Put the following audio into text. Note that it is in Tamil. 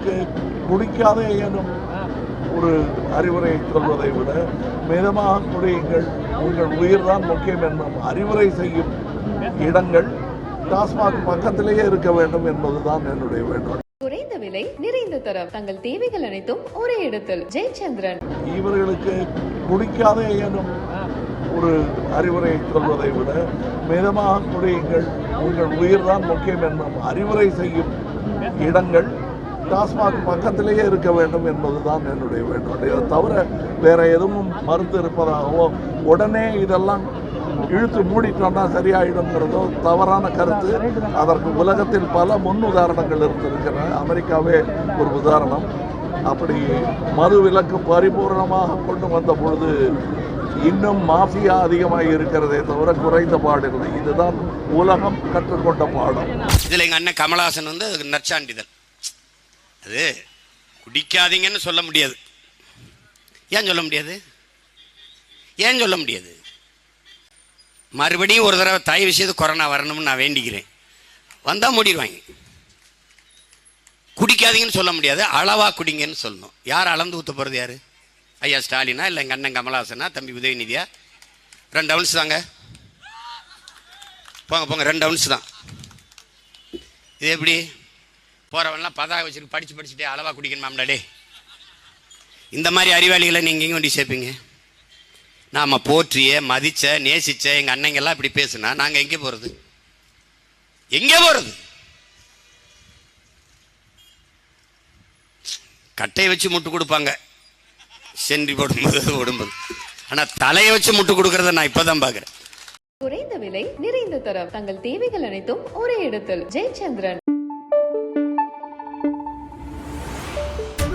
இவர்களுக்கு குடிக்காதே எனும் ஒரு அறிவுரை சொல்வதை விட மிதமாக குடியுங்கள். உங்கள் உயிர்தான் முக்கியம் என்னும் அறிவுரை செய்யும் இடங்கள் டாஸ்மாக் பக்கத்திலேயே இருக்க வேண்டும் என்பதுதான் என்னுடைய வேண்டுகோள். குறைந்த விலை நிறைந்த தரம். தங்கள் தேவைகள் அனைத்தும் ஒரே இடத்தில். ஜெயச்சந்திரன். இவர்களுக்கு குடிக்காதே எனும் ஒரு அறிவுரை சொல்வதை விட மிதமாக குடியுங்கள். உங்கள் உயிர்தான் முக்கியம் என்னும் அறிவுரை செய்யும் இடங்கள் டாஸ்மாக் பக்கத்திலேயே இருக்க வேண்டும் என்பதுதான் என்னுடைய வேண்டுகோள். இதை தவிர வேற எதுவும் மருந்து இருப்பதாகவோ உடனே இதெல்லாம் இழுத்து மூடிட்டோம்னா சரியாயிடுங்கிறதோ தவறான கருத்து. அதற்கு உலகத்தில் பல முன் உதாரணங்கள் இருந்திருக்கின்றன. அமெரிக்காவே ஒரு உதாரணம். அப்படி மது விலக்கு பரிபூர்ணமாக கொண்டு வந்த பொழுது இன்னும் மாஃபியா அதிகமாக இருக்கிறதே தவிர குறைந்த பாடில்லை இதுதான் உலகம் கற்றுக்கொண்ட பாடம். இதில் எங்கள் அண்ணன் கமலஹாசன் வந்து நற்சான்றிதழ். அது குடிக்காதீங்கன்னு சொல்ல முடியாது. ஏன் சொல்ல முடியாது? ஏன் சொல்ல முடியாது? மறுபடியும் ஒரு தடவை தாய் விஷயத்து கொரோனா வரணும்னு நான் வேண்டிக்கிறேன். வந்தால் மூடிடுவாங்க. குடிக்காதீங்கன்னு சொல்ல முடியாது. அளவாக குடிங்கன்னு சொல்லணும். யார் அளந்து ஊற்ற போகிறது யார்? ஐயா ஸ்டாலினா இல்லை எங்கள் அண்ணன் கமலஹாசனா? தம்பி உதயநிதியா? ரெண்டு அவுன்ஸ் தாங்க. போங்க போங்க. ரெண்டு அவுன்ஸ் தான். இது எப்படி? போகிறவன்லாம் பதாக வச்சுட்டு படித்து படிச்சுட்டே அளவாக குடிக்கணுமாம்டா டே இந்த மாதிரி அறிவாளிகளை நீங்கள் எங்கே கொண்டு சேர்ப்பீங்க? நாம் போற்றிய மதிச்ச நேசிச்ச எங்கள் அண்ணங்கெல்லாம் இப்படி பேசுனா நாங்கள் எங்கே போகிறது எங்கே போகிறது கட்டையை வச்சு முட்டு கொடுப்பாங்க. சென்றி போடும்போது ஓடும்போது. ஆனால் தலையை வச்சு முட்டு கொடுக்கறத நான் இப்போ தான் பார்க்குறேன். குறைந்த விலை நிறைந்த தரம். தங்கள் தேவைகள் அனைத்தும் ஒரே இடத்தில். ஜெயச்சந்திரன்.